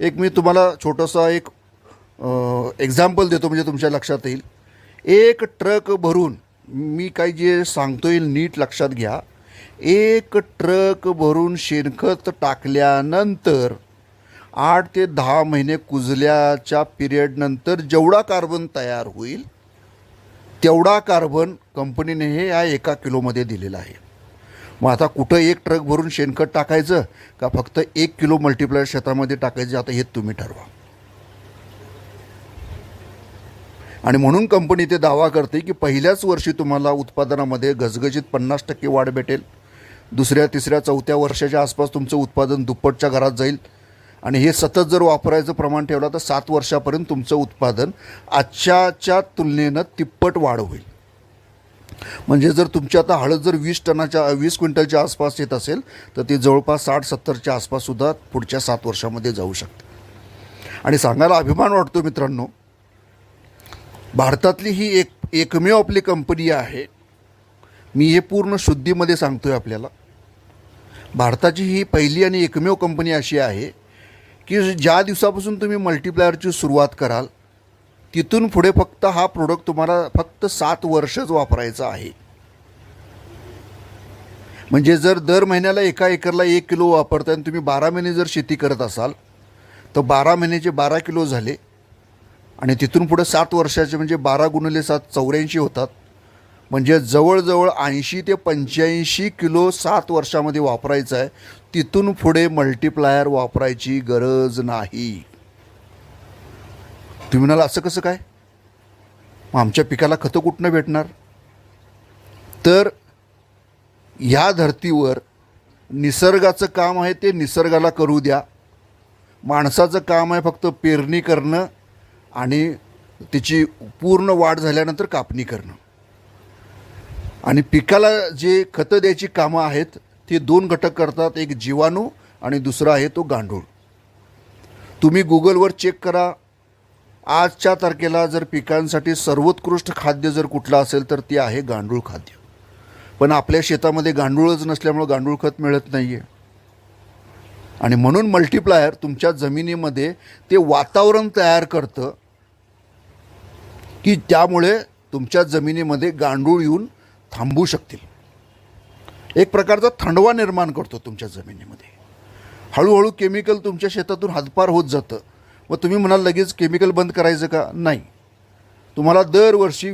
एक मी तुम्हाला छोटंसं एक एक्झाम्पल देतो म्हणजे तुमच्या लक्षात येईल. एक ट्रक भरून मी काही जे सांगतो येईल नीट लक्षात घ्या. एक ट्रक भरून शेणखत टाकल्यानंतर आठ ते दहा महिने कुजल्याच्या पिरियडनंतर जेवढा कार्बन तयार होईल तेवढा कार्बन कंपनीने हे या एका किलोमध्ये दिलेला आहे. मग आता कुठं एक ट्रक भरून शेणखत टाकायचं का फक्त एक किलो मल्टिप्लायर शेतामध्ये टाकायचं आता हे तुम्ही ठरवा. आणि म्हणून कंपनी ते दावा करते की पहिल्याच वर्षी तुम्हाला उत्पादनामध्ये गजगजीत पन्नास टक्के वाढ भेटेल. दुसऱ्या तिसऱ्या चौथ्या वर्षाच्या आसपास तुमचं उत्पादन दुप्पटच्या घरात जाईल. आणि हे सतत जर वापरायचं प्रमाण ठेवलं तर सात वर्षापर्यंत तुमचं उत्पादन आजच्याच्या तुलनेनं तिप्पट वाढ होईल. म्हणजे जर तुमची आता हळद जर वीस टनाच्या वीस क्विंटलच्या आसपास येत असेल तर ती जवळपास साठ सत्तरच्या आसपाससुद्धा पुढच्या सात वर्षामध्ये जाऊ शकते. आणि सांगायला अभिमान वाटतो मित्रांनो भारतातली ही एक एकमेव आपली कंपनी आहे. मी हे पूर्ण शुद्धीमध्ये सांगतो आहे आपल्याला. भारताची ही पहिली आणि एकमेव कंपनी अशी आहे की ज्या दिवसापासून तुम्ही मल्टिप्लायरची सुरुवात कराल तिथून पुढे फक्त हा प्रोडक्ट तुम्हाला फक्त सात वर्षच वापरायचा आहे. म्हणजे जर दर महिन्याला एका एकरला एक किलो वापरताय आणि तुम्ही बारा महिने जर शेती करत असाल तर बारा महिन्याचे बारा किलो झाले आणि तिथून पुढे सात वर्षाचे म्हणजे बारा गुणिले सात चौऱ्याऐंशी होतात. म्हणजे जवळजवळ ऐंशी ते पंच्याऐंशी किलो सात वर्षामध्ये वापरायचं आहे. तिथून पुढे मल्टिप्लायर वापरायची गरज नाही. तुम्ही म्हणाल असं कसं काय? मग आमच्या पिकाला खतं कुठनं भेटणार? तर ह्या धर्तीवर निसर्गाचं काम आहे ते निसर्गाला करू द्या. माणसाचं काम आहे फक्त पेरणी करणं आणि तिची पूर्ण वाढ झाल्यानंतर कापणी करणं. आणि पिकाला जे खतं द्यायची कामं आहेत ते दोन घटक करतात. एक जीवाणू आणि दुसरा आहे तो गांडूळ. तुम्ही गुगलवर चेक करा. आजच्या तारखेला जर पिकांसाठी सर्वोत्कृष्ट खाद्य जर कुठलं असेल तर ते आहे गांडूळ खाद्य. पण आपल्या शेतामध्ये गांडूळच नसल्यामुळं गांडूळ खत मिळत नाही आहे आणि म्हणून मल्टिप्लायर तुमच्या जमिनीमध्ये ते वातावरण तयार करतं की त्यामुळे तुमच्या जमिनीमध्ये गांडूळ येऊन थांबू शकतील. एक प्रकारचा थंडवा निर्माण करतो तुमच्या जमिनीमध्ये. हळूहळू केमिकल तुमच्या शेतातून हातपार होत जातं. मग तुम्ही म्हणाल लगेच केमिकल बंद करायचं का? नाही. तुम्हाला दरवर्षी